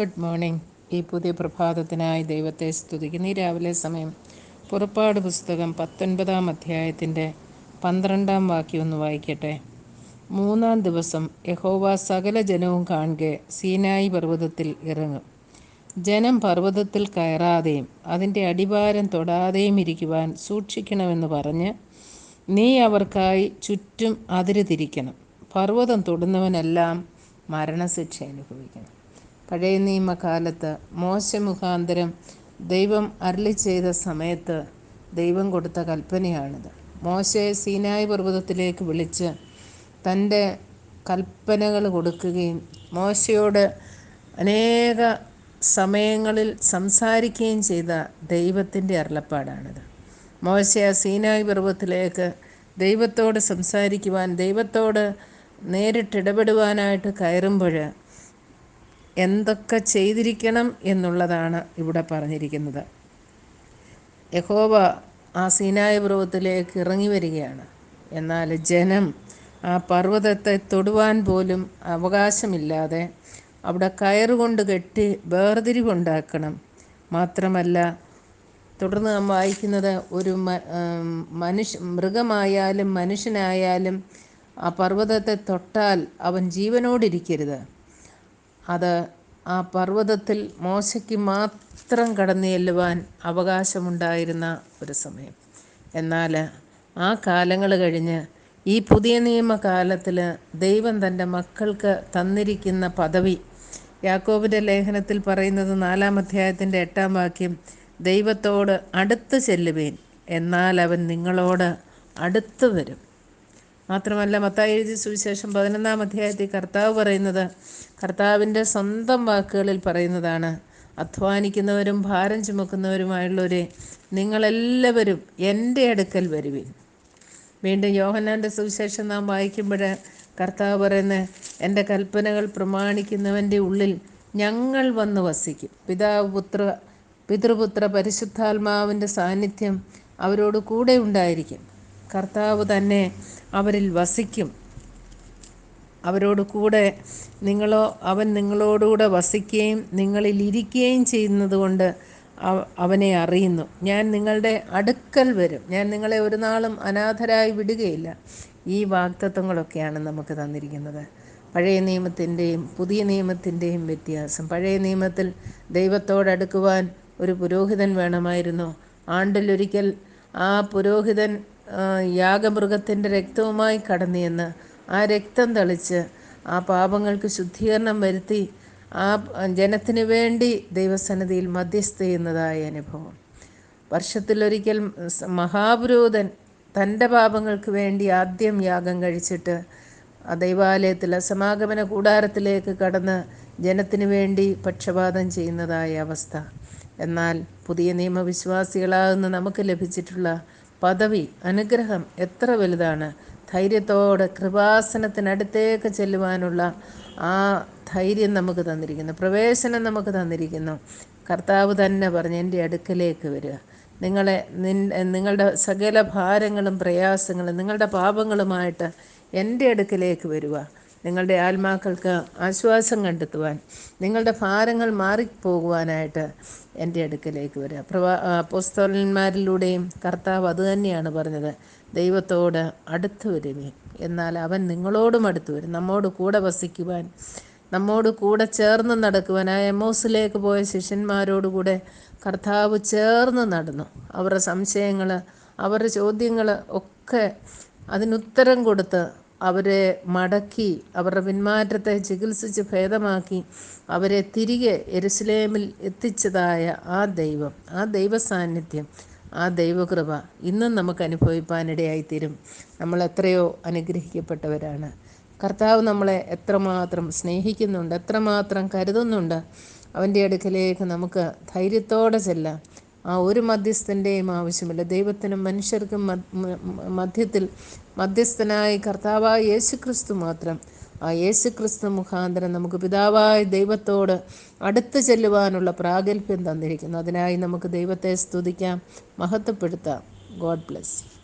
Good morning ഈ പുതിയ പ്രഭാതത്തിനായി ദൈവത്തെ സ്തുതിക്കുന്ന. ഈ രാവിലെ സമയം പുറപ്പാട് പുസ്തകം പത്തൊൻപതാം അധ്യായത്തിന്റെ പന്ത്രണ്ടാം വാക്യം ഒന്ന് വായിക്കട്ടെ. മൂന്നാം ദിവസം യഹോവ സകല ജനവും കാണുക സീനായി പർവതത്തിൽ ഇറങ്ങും. ജനം പർവതത്തിൽ കയറാതെയും അതിന്റെ അടിവാരം തൊടാതെയും ഇരിക്കുവാൻ സൂക്ഷിക്കണമെന്ന് പറഞ്ഞ് നീ അവർക്കായി ചുറ്റും അതിര് തിരിക്കണം പർവതം തൊടുന്നവനെല്ലാം മരണശിക്ഷ അനുഭവിക്കണം. പഴയ നിയമകാലത്ത് മോശ മുഖാന്തരം ദൈവം അരളി ചെയ്ത സമയത്ത് ദൈവം കൊടുത്ത കൽപ്പനയാണിത്. മോശയെ സീനായ് പർവതത്തിലേക്ക് വിളിച്ച് തന്റെ കൽപ്പനകൾ കൊടുക്കുകയും മോശയോട് അനേക സമയങ്ങളിൽ സംസാരിക്കുകയും ചെയ്ത ദൈവത്തിന്റെ അരുളപ്പാടാണിത്. മോശ സീനായ് പർവത്തിലേക്ക് ദൈവത്തോട് സംസാരിക്കുവാൻ ദൈവത്തോട് നേരിട്ടിടപെടുവാനായിട്ട് കയറുമ്പോൾ എന്തൊക്കെ ചെയ്തിരിക്കണം എന്നുള്ളതാണ് ഇവിടെ പറഞ്ഞിരിക്കുന്നത്. യഹോവ ആ സീനായ പർവതത്തിലേക്ക് ഇറങ്ങി വരികയാണ്. എന്നാൽ ജനം ആ പർവതത്തെ തൊടുവാൻ പോലും അവകാശമില്ലാതെ അവിടെ കയറുകൊണ്ട് കെട്ടി വേർതിരിവുണ്ടാക്കണം മാത്രമല്ല തുടർന്ന് നാം വായിക്കുന്നത് ഒരു മനുഷ്യ മൃഗമായാലും മനുഷ്യനായാലും ആ പർവതത്തെ തൊട്ടാൽ അവൻ ജീവനോടിരിക്കരുത്. അത് ആ പർവതത്തിൽ മോശയ്ക്ക് മാത്രം കടന്നു ചെല്ലുവാൻ അവകാശമുണ്ടായിരുന്ന ഒരു സമയം. എന്നാൽ ആ കാലങ്ങൾ കഴിഞ്ഞ് ഈ പുതിയ നിയമകാലത്തിൽ ദൈവം തന്റെ മക്കൾക്ക് തന്നിരിക്കുന്ന പദവി. യാക്കോബിന്റെ ലേഖനത്തിൽ പറയുന്നത് നാലാം അധ്യായത്തിന്റെ എട്ടാം വാക്യം ദൈവത്തോട് അടുത്ത് ചെല്ലുവേൻ എന്നാൽ അവൻ നിങ്ങളോട് അടുത്ത് വരും. മാത്രമല്ല മത്തായി എഴുതി സുവിശേഷം പതിനൊന്നാം അധ്യായത്തിൽ കർത്താവ് പറയുന്നത് കർത്താവിന്റെ സ്വന്തം വാക്കുകളിൽ പറയുന്നതാണ്. അധ്വാനിക്കുന്നവരും ഭാരം ചുമക്കുന്നവരുമായുള്ളവരെ നിങ്ങളെല്ലാവരും എന്റെ അടുക്കൽ വരുവിൻ. വീണ്ടും യോഹന്നാന്റെ സുവിശേഷം നാം വായിക്കുമ്പോൾ കർത്താവ് പറയുന്നത് എന്റെ കൽപ്പനകൾ പ്രമാണിക്കുന്നവന്റെ ഉള്ളിൽ ഞങ്ങൾ വന്ന് വസിക്കും. പിതാവ് പുത്ര പിതൃപുത്ര പരിശുദ്ധാത്മാവിന്റെ സാന്നിധ്യം അവരോട് കൂടെ ഉണ്ടായിരിക്കും. കർത്താവ് തന്നെ അവരിൽ വസിക്കും. അവരോട് കൂടെ നിങ്ങളോ അവൻ നിങ്ങളോടുകൂടെ വസിക്കുകയും നിങ്ങളിൽ ഇരിക്കുകയും ചെയ്യുന്നത് കൊണ്ട് അവനെ അറിയുന്നു. ഞാൻ നിങ്ങളുടെ അടുക്കൽ വരും. ഞാൻ നിങ്ങളെ ഒരു നാളും അനാഥരായി വിടുകയില്ല. ഈ വാക്തത്വങ്ങളൊക്കെയാണ് നമുക്ക് തന്നിരിക്കുന്നത്. പഴയ നിയമത്തിന്റെയും പുതിയ നിയമത്തിന്റെയും വ്യത്യാസം. പഴയ നിയമത്തിൽ ദൈവത്തോടടുക്കുവാൻ ഒരു പുരോഹിതൻ വേണമായിരുന്നു. ആണ്ടിലൊരിക്കൽ ആ പുരോഹിതൻ യാഗമൃഗത്തിന്റെ രക്തവുമായി കടന്നു എന്ന് ആ രക്തം തളിച്ച് ആ പാപങ്ങൾക്ക് ശുദ്ധീകരണം വരുത്തി ആ ജനത്തിന് വേണ്ടി ദൈവസന്നിധിയിൽ മധ്യസ്ഥ ചെയ്യുന്നതായ അനുഭവം. വർഷത്തിലൊരിക്കൽ മഹാപുരോധൻ തന്റെ പാപങ്ങൾക്ക് വേണ്ടി ആദ്യം യാഗം കഴിച്ചിട്ട് ദൈവാലയത്തിൽ സമാഗമന കൂടാരത്തിലേക്ക് കടന്ന് ജനത്തിന് വേണ്ടി പക്ഷപാതം ചെയ്യുന്നതായ അവസ്ഥ. എന്നാൽ പുതിയ നിയമവിശ്വാസികളാകുന്ന നമുക്ക് ലഭിച്ചിട്ടുള്ള പദവി അനുഗ്രഹം എത്ര വലുതാണ്? ധൈര്യത്തോടെ കൃപാസനത്തിനടുത്തേക്ക് ചെല്ലുവാനുള്ള ആ ധൈര്യം നമുക്ക് തന്നിരിക്കുന്നു. പ്രവേശനം നമുക്ക് തന്നിരിക്കുന്നു. കർത്താവ് തന്നെ പറഞ്ഞ് എന്റെ അടുക്കലേക്ക് വരിക. നിങ്ങളെ നിങ്ങളുടെ സകല ഭാരങ്ങളും പ്രയാസങ്ങളും നിങ്ങളുടെ പാപങ്ങളുമായിട്ട് എന്റെ അടുക്കലേക്ക് വരിക. നിങ്ങളുടെ ആത്മാക്കൾക്ക് ആശ്വാസം കണ്ടെത്തുവാൻ നിങ്ങളുടെ ഭാരങ്ങൾ മാറിപ്പോകുവാനായിട്ട് എന്റെ അടുക്കലേക്ക് വരിക. പ്രവാ പുസ്തകന്മാരിലൂടെയും കർത്താവ് അതുതന്നെയാണ് പറഞ്ഞത്. ദൈവത്തോട് അടുത്തു വരുമേ എന്നാൽ അവൻ നിങ്ങളോടും അടുത്തു വരും. നമ്മോട് കൂടെ വസിക്കുവാൻ നമ്മോട് കൂടെ ചേർന്ന് നടക്കുവാൻ. ആ എമോസിലേക്ക് പോയ ശിഷ്യന്മാരോടുകൂടെ കർത്താവ് ചേർന്ന് നടന്നു. അവരുടെ സംശയങ്ങൾ അവരുടെ ചോദ്യങ്ങൾ ഒക്കെ അതിനുത്തരം കൊടുത്ത് അവരെ മടക്കി അവരുടെ പിന്മാറ്റത്തെ ചികിത്സിച്ച് ഭേദമാക്കി അവരെ തിരികെ എരുസലേമിൽ എത്തിച്ചതായ ആ ദൈവം ആ ദൈവ സാന്നിധ്യം ആ ദൈവകൃപ ഇന്നും നമുക്ക് അനുഭവിപ്പാനിടയായിത്തീരും. നമ്മൾ എത്രയോ അനുഗ്രഹിക്കപ്പെട്ടവരാണ്. കർത്താവ് നമ്മളെ എത്രമാത്രം സ്നേഹിക്കുന്നുണ്ട് എത്രമാത്രം കരുതുന്നുണ്ട്. അവന്റെ അടുക്കലേക്ക് നമുക്ക് ധൈര്യത്തോടെ ചെല്ലാം. ആ ഒരു മധ്യസ്ഥന്റെയും ആവശ്യമില്ല. ദൈവത്തിനും മനുഷ്യർക്കും മധ്യത്തിൽ മധ്യസ്ഥനായി കർത്താവായ യേശു ക്രിസ്തു മാത്രം. ആ യേശു ക്രിസ്തു മുഖാന്തരം നമുക്ക് പിതാവായ ദൈവത്തോട് അടുത്ത് ചെല്ലുവാനുള്ള പ്രാഗൽഭ്യം തന്നിരിക്കുന്നു. അതിനായി നമുക്ക് ദൈവത്തെ സ്തുതിക്കാം മഹത്വപ്പെടുത്താം. God bless.